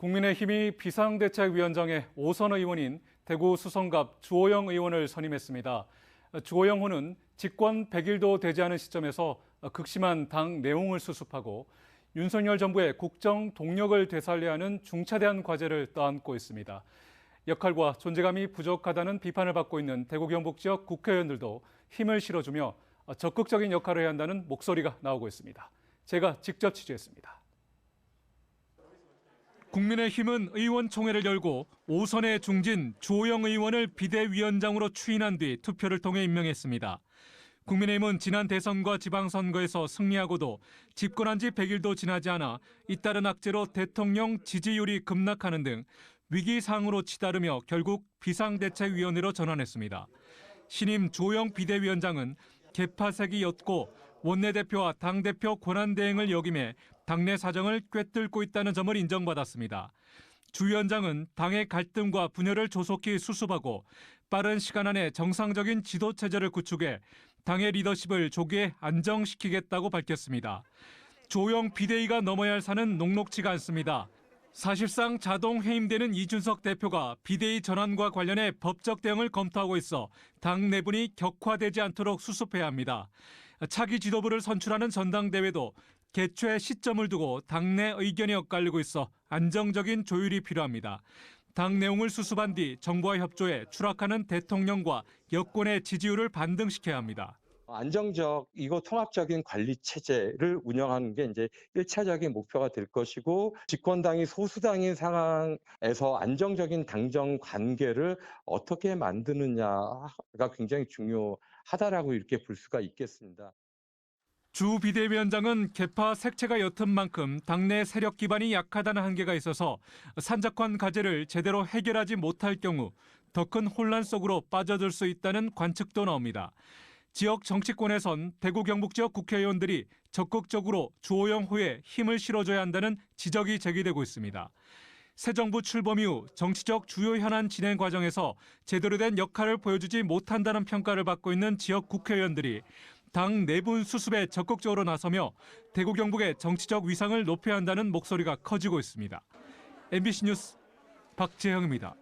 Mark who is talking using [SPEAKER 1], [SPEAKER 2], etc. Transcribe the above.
[SPEAKER 1] 국민의힘이 비상대책위원장에 오선 의원인 대구 수성갑 주호영 의원을 선임했습니다. 주호영 후는 집권 100일도 되지 않은 시점에서 극심한 당 내용을 수습하고 윤석열 정부의 국정 동력을 되살려야 하는 중차대한 과제를 떠안고 있습니다. 역할과 존재감이 부족하다는 비판을 받고 있는 대구 경북 지역 국회의원들도 힘을 실어주며 적극적인 역할을 해야 한다는 목소리가 나오고 있습니다. 제가 직접 취재했습니다. 국민의힘은 의원총회를 열고 오선의 중진 주호영 의원을 비대위원장으로 추인한 뒤 투표를 통해 임명했습니다. 국민의힘은 지난 대선과 지방선거에서 승리하고도 집권한 지 100일도 지나지 않아 잇따른 악재로 대통령 지지율이 급락하는 등 위기 상으로 치달으며 결국 비상대책위원회로 전환했습니다. 신임 주호영 비대위원장은 개파색이 였고 원내대표와 당대표 권한대행을 역임해 당내 사정을 꿰뚫고 있다는 점을 인정받았습니다. 주 위원장은 당의 갈등과 분열을 조속히 수습하고 빠른 시간 안에 정상적인 지도 체제를 구축해 당의 리더십을 조기에 안정시키겠다고 밝혔습니다. 조영 비대위가 넘어야 할 산은 녹록지가 않습니다. 사실상 자동 해임되는 이준석 대표가 비대위 전환과 관련해 법적 대응을 검토하고 있어 당 내분이 격화되지 않도록 수습해야 합니다. 차기 지도부를 선출하는 전당대회도 개최 시점을 두고 당내 의견이 엇갈리고 있어 안정적인 조율이 필요합니다. 당 내용을 수습한 뒤 정부와 협조해 추락하는 대통령과 여권의 지지율을 반등시켜야 합니다.
[SPEAKER 2] 안정적이고 통합적인 관리 체제를 운영하는 게 이제 1차적인 목표가 될 것이고 집권당이 소수당인 상황에서 안정적인 당정 관계를 어떻게 만드느냐가 굉장히 중요하다라고 이렇게 볼 수가 있겠습니다.
[SPEAKER 1] 주 비대위원장은 개파 색채가 옅은 만큼 당내 세력 기반이 약하다는 한계가 있어서 산적한 과제를 제대로 해결하지 못할 경우 더 큰 혼란 속으로 빠져들 수 있다는 관측도 나옵니다. 지역 정치권에선 대구 경북 지역 국회의원들이 적극적으로 주호영 후에 힘을 실어줘야 한다는 지적이 제기되고 있습니다. 새 정부 출범 이후 정치적 주요 현안 진행 과정에서 제대로 된 역할을 보여주지 못한다는 평가를 받고 있는 지역 국회의원들이 당 내분 수습에 적극적으로 나서며 대구 경북의 정치적 위상을 높여야 한다는 목소리가 커지고 있습니다. MBC 뉴스 박재형입니다.